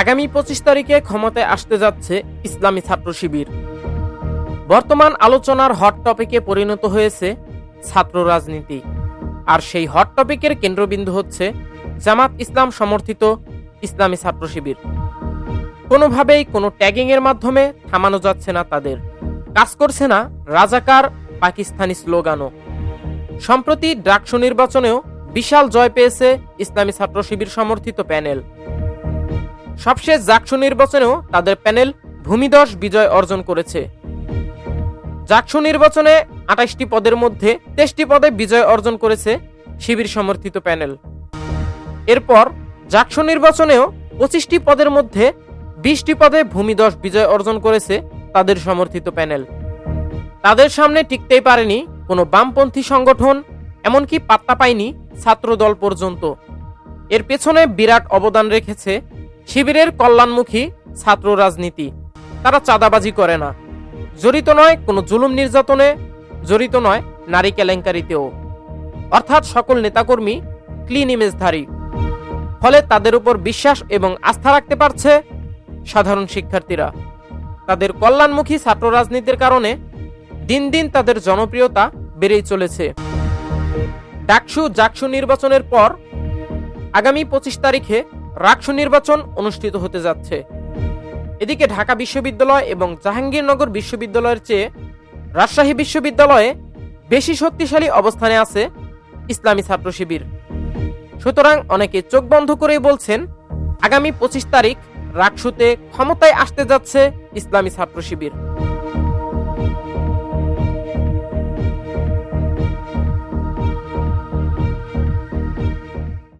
আগামী পঁচিশ তারিখে ক্ষমতায় আসতে যাচ্ছে ইসলামী ছাত্র শিবির। বর্তমান আলোচনার হট টপিকে পরিণত হয়েছে ছাত্র রাজনীতি। আর সেই হট টপিকের কেন্দ্রবিন্দু হচ্ছে জামাত ইসলাম সমর্থিত ইসলামী ছাত্র শিবির। কোনোভাবেই কোনো ট্যাগিং এর মাধ্যমে থামানো যাচ্ছে না তাদের। কাজ করছে না রাজাকার পাকিস্তানি স্লোগানও। সম্প্রতি ডাকসু নির্বাচনেও বিশাল জয় পেয়েছে ইসলামী ছাত্র শিবির সমর্থিত প্যানেল। সবশেষ জাকসু নির্বাচনেও তাদের প্যানেল ভূমিদশ বিজয় অর্জন করেছে। জাকসু নির্বাচনে আঠাশটি পদের মধ্যে তেইশটি পদে বিজয় অর্জন করেছে শিবির সমর্থিত প্যানেল। এরপর জাকসু নির্বাচনেও পঁচিশটি পদের মধ্যে বিশটি পদে ভূমিদশ বিজয় অর্জন করেছে তাদের সমর্থিত প্যানেল। তাদের সামনে টিকতেই পারেনি কোনো বামপন্থী সংগঠন, এমনকি পাত্তা পায়নি ছাত্রদল পর্যন্ত। এর পেছনে বিরাট অবদান রেখেছে শিবিরের কল্যাণমুখী ছাত্র রাজনীতি। তারা চাঁদাবাজি করে না। জড়িত নয় কোনো জুলুম নির্যাতনে, জড়িত নয় নারী কেলেঙ্কারিতেও। অর্থাৎ সকল নেতাকর্মী ক্লিন ইমেজধারী ফলে তাদের উপর বিশ্বাস এবং আস্থা রাখতে পারছে সাধারণ শিক্ষার্থীরা। তাদের কল্যাণমুখী ছাত্র রাজনীতির কারণে দিন দিন তাদের জনপ্রিয়তা বেড়েই চলেছে। ডাকসু জাকসু নির্বাচনের পর আগামী পঁচিশ তারিখে রাকসু নির্বাচন অনুষ্ঠিত হতে যাচ্ছে। এদিকে ঢাকা বিশ্ববিদ্যালয় এবং জাহাঙ্গীরনগর বিশ্ববিদ্যালয়ের চেয়ে রাজশাহী বিশ্ববিদ্যালয়ে বেশি শক্তিশালী অবস্থানে আছে ইসলামী ছাত্র শিবির। সুতরাং অনেকে চোখ বন্ধ করেই বলছেন, আগামী পঁচিশ তারিখ রাকসুতে ক্ষমতায় আসতে যাচ্ছে ইসলামী ছাত্র শিবির।